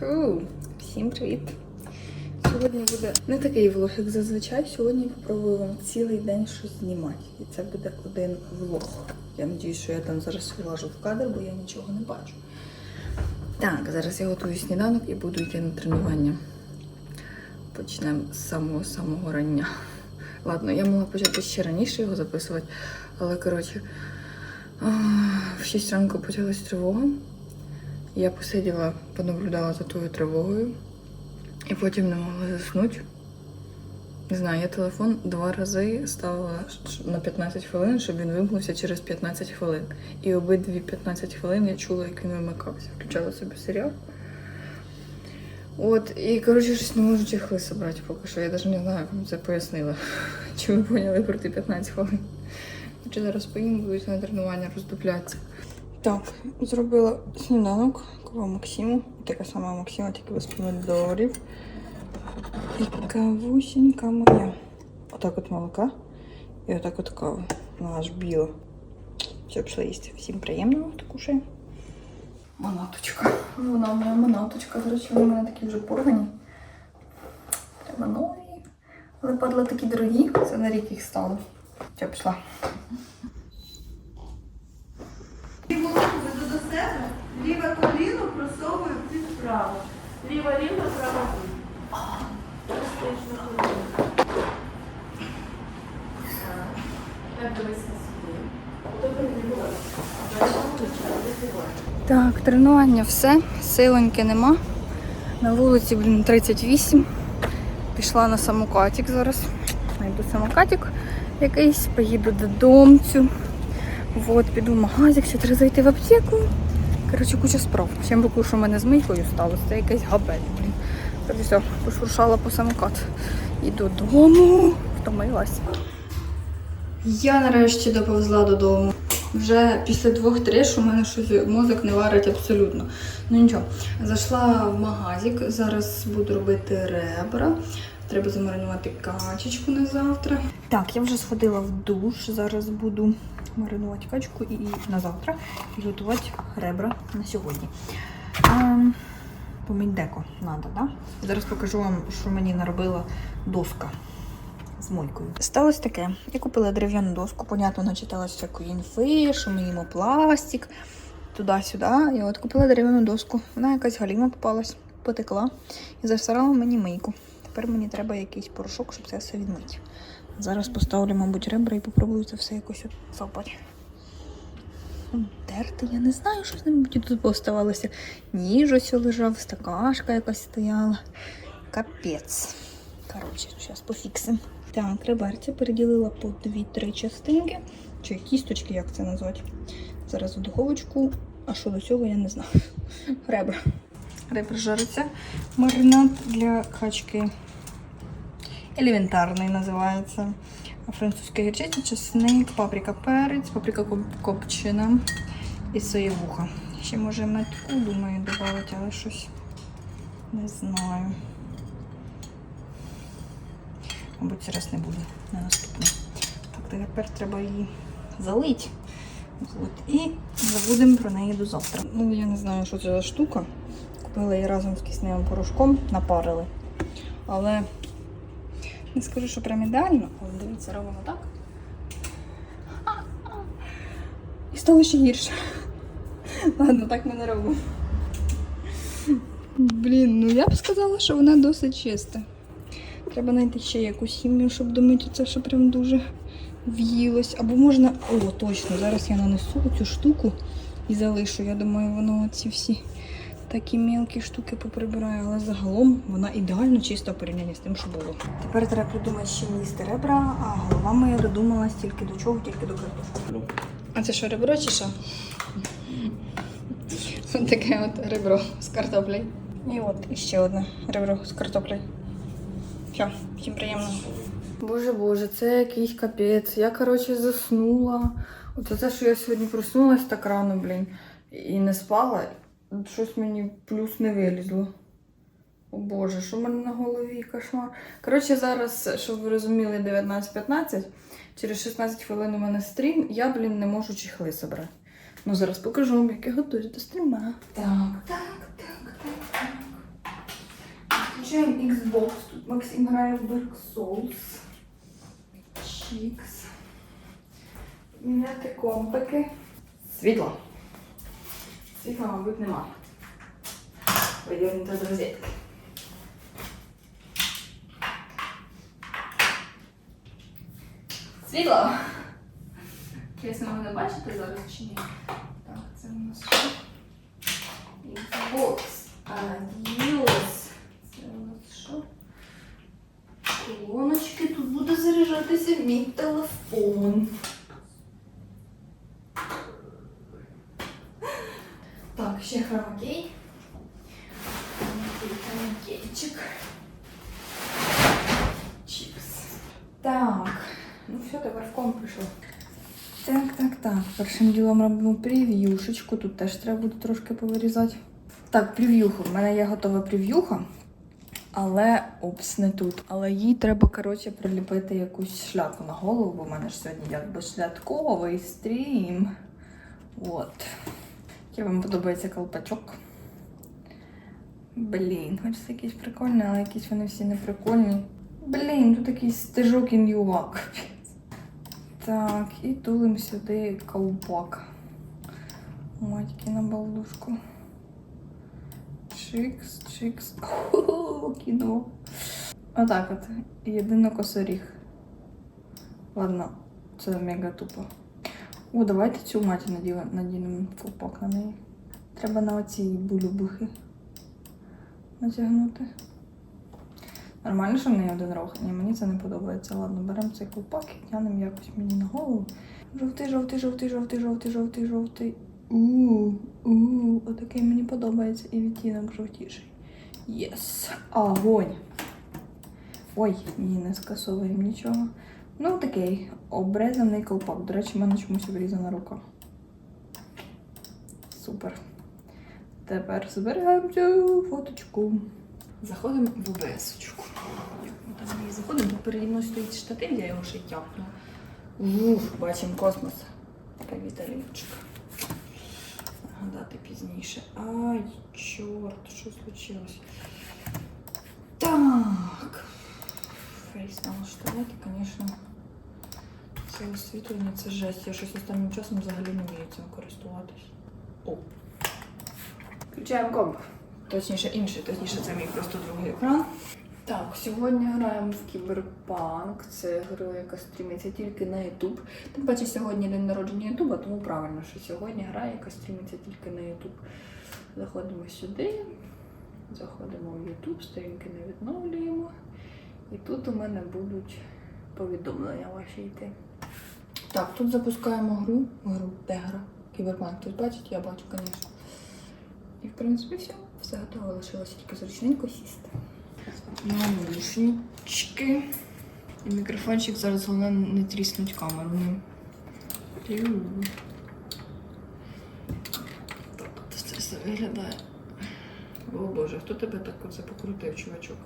Фу, всім привіт! Сьогодні буде не такий влог, як зазвичай. Сьогодні я попробую вам цілий день щось знімати. І це буде один влог. Я сподіваюся, що я там зараз влажу в кадр, бо я нічого не бачу. Так, зараз я готую сніданок і буду йти на тренування. Почнемо з самого-самого рання. Ладно, я могла почати ще раніше його записувати, але коротше, в 6 ранку почалась тривога. Я посиділа, понаблюдала за тою тривогою і потім не могла заснути. Не знаю, я телефон два рази ставила на 15 хвилин, щоб він вимкнувся через 15 хвилин. І обидві 15 хвилин я чула, як він вимикався. Включала собі серіал. От, і коротше, щось не можу чехли собрати поки що. Я навіть не знаю, як вам це пояснила. Чи ви поняли про ті 15 хвилин? Чи зараз поїм, будуть на тренування роздуплятися. Так, зробила сніданок кава Максиму. Така сама Максима, тільки без помідорів. І кавусінька моя. Отак от молока. І отак от кава. Вона аж біла. Все, пішла їсти. Всім приємного, хто кушає. Манаточка. Вона моя манаточка. До речі, вони в мене такі вже порвані. Треба нові. Але падла такі дорогі. Це на рік їх стало. Все, пішла. Коліно просовую під вправо. Ліва рівна, права. Стоїш на коліно. Так, тренування все. Силоньки нема. На вулиці, блін, 38. Пішла на самокатик зараз. Найду самокатик якийсь, поїду додомцю. От, піду в магазик, ще треба зайти в аптеку. Коротше, куча справ. Ще боку, що в мене з мийкою сталося, це якийсь габель. Так все, пошуршала по самокат. І додому. Втомилась. Я нарешті доповзла додому. Вже після двох що у мене щось мозок не варить абсолютно. Ну нічого. Зайшла в магазик, зараз буду робити ребра. Треба замаринувати качечку на завтра. Так, я вже сходила в душ. Зараз буду маринувати качку і на завтра і готувати ребра на сьогодні. Ем, Помить деко треба, да? Зараз покажу вам, що мені наробила доска з мойкою. Сталося таке. Я купила дерев'яну доску, понятно, начиталась всякої інфи, що ми їмо пластик, туди-сюди. І от купила дерев'яну доску. Вона якась галіма попалась, потекла і засирала мені мийку. Тепер мені треба якийсь порошок, щоб це все відмити. Зараз поставлю, мабуть, ребра і попробую це все якось от запати. Терти, я не знаю, що з ним тут поставалося. Ніж ось лежав, стакашка якась стояла. Капець. Коротше, зараз пофіксимо. Так, реберця переділила по 2-3 частинки. Чи кісточки, як це назвати. Зараз в духовочку. А що до цього, я не знаю. Ребра. Ребра жариться. Маринад для качки. Елементарний називається. Французька гірчиця, чесник, паприка перець, паприка копчена і соєвуха. Ще може метку, думаю, додати, але щось не знаю. Мабуть, зараз не буде на наступний. Так, тепер треба її залити. От, і забудемо про неї до завтра. Ну, я не знаю, що це за штука. Купила її разом з кисневим порошком, напарили. Але не скажу, що прям ідеально, але дивіться, робимо так. І стало ще гірше. Ладно, так ми не робимо. Блін, ну я б сказала, що вона досить чиста. Треба знайти ще якусь хімію, щоб домити це, що прям дуже в'їлось. Або можна. О, точно, зараз я нанесу цю штуку і залишу. Я думаю, воно ці всі такі мілкі штуки поприбираю, але загалом вона ідеально чиста в порівнянні з тим, що було. Тепер треба придумати, чим їсти ребра, а голова моя додумалась тільки до чого, тільки до картошки. А це що, ребро чи що? Ось таке от ребро з картоплею. І от іще одне ребро з картоплею. Все, всім приємно. Боже боже, це якийсь капець. Я, коротше, заснула. Оце те, що я сьогодні проснулась так рано, блін, і не спала. Щось мені плюс не вилізло. О Боже, що в мене на голові кошмар. Коротше, зараз, щоб ви розуміли, 19.15. Через 16 хвилин у мене стрім. Я, блін, не можу чехли собрати. Ну, зараз покажу вам, як я готуюсь до стріма. Так, так, так, так, так. Включаємо Xbox. Тут Максим грає в Dark Souls. Чікс. Міняти компики. Світло. Світла, мабуть, нема. Видірнути до розетки. Світло! Чесно, ви не бачите зараз чи ні? Так, це у нас що? Xbox. Adios. Це у нас що? Колоночки, тут буде заряджатися мій телефон. Так, ще хромакей. Хромакейчик. Чіпс. Так, ну все, комп прийшло. Так, так, так. Першим ділом робимо прев'юшечку. Тут теж треба буде трошки повирізати. Так, прев'юха. В мене є готова прев'юха. Але опс, не тут. Але їй треба, коротше, приліпити якусь шляпу на голову, бо в мене ж сьогодні якби святковий стрім. От. Який вам подобається колпачок. Блін, хоч це якийсь прикольний, але якісь вони всі не прикольні. Блін, тут якийсь стежок і ювак. Так, і тулим сюди колпак. Матьки на балдушку. Чикс, чикс. Кіно. Отак от. Єдино косоріг. Ладно, це мега тупо. О, давайте цю маті надінемо колпак на неї. Треба на оці булюбухи натягнути. Нормально, що в неї один рог? Ні, мені це не подобається. Ладно, беремо цей колпак і тянемо якось мені на голову. Жовтий, жовтий, жовтий, жовтий, жовтий, жовтий, жовтий. Ууу, ууу, отакий мені подобається і відтінок жовтіший. Єс. Огонь. Ой, ні, не скасовуємо нічого. Ну, такий обрезаний колпак. До речі, в мене чомусь обрізана рука. Супер. Тепер зберігаємо цю фоточку. Заходимо в ОБС-очку. Там заходимо, бо переді мною стоїть штатив, я його ще тяпнула. Ух, бачимо космос. Привіт, Аліночка. Нагадати пізніше. Ай, чорт, що случилось? Так. Фейс налаштувати, звісно. Це освітлення, це жесть. Я щось останнім часом взагалі не вмію цим користуватись. О. Включаємо комп. Точніше, інший, точніше, це мій просто другий екран. Так, сьогодні граємо в Кіберпанк. Це гра, яка стрімиться тільки на YouTube. Тим паче сьогодні день народження Ютуба, тому правильно, що сьогодні гра, яка стрімиться тільки на YouTube. Заходимо сюди, заходимо в YouTube, сторінки не відновлюємо. І тут у мене будуть повідомлення ваші йти. Так, тут запускаємо гру. Гру, де гра? Кіберпанк. Тут бачить, я бачу, звісно. І в принципі все. Все готово, лишилося тільки зручненько сісти. Наушнички. І мікрофончик зараз головне не тріснуть камеру. Так, це все виглядає. О боже, хто тебе так оце покрутив, чувачок?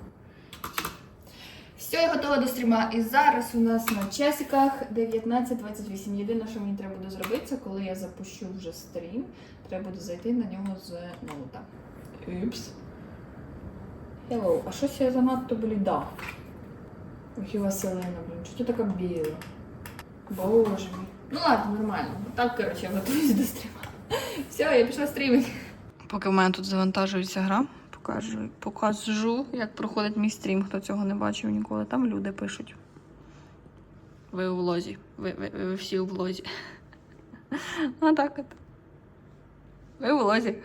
Все, я готова до стріма. І зараз у нас на часиках 19.28. Єдине, що мені треба буде зробити, це коли я запущу вже стрім, треба буде зайти на нього з ноута. Упс. Hello, а щось я занадто бліда. Ох і Василина, блін, що ти така біла? Боже мій. Ну ладно, нормально. Так, коротше, я готуюсь до стріма. Все, я пішла стрімити. Поки в мене тут завантажується гра, покажу, покажу, як проходить мій стрім, хто цього не бачив ніколи. Там люди пишуть. Ви у влозі. Ви, ви, ви всі у влозі. А так от. Ви у влозі.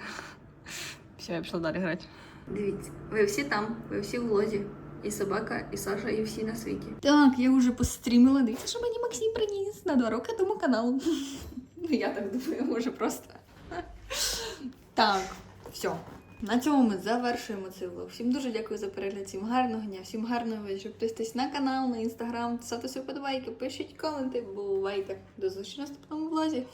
Все, я пішла далі грати. Дивіться, ви всі там, ви всі в лозі. І собака, і Саша, і всі на світі. Так, я вже пострімила. Дивіться, що мені Максим приніс на два роки тому каналу. Ну, я так думаю, може просто. Так, все. На цьому ми завершуємо цей влог. Всім дуже дякую за перегляд, всім гарного дня, всім гарного вечора. Підписуйтесь на канал, на інстаграм, ставте свої подобайки, пишіть коменти, бувайте. До зустрічі в наступному влозі.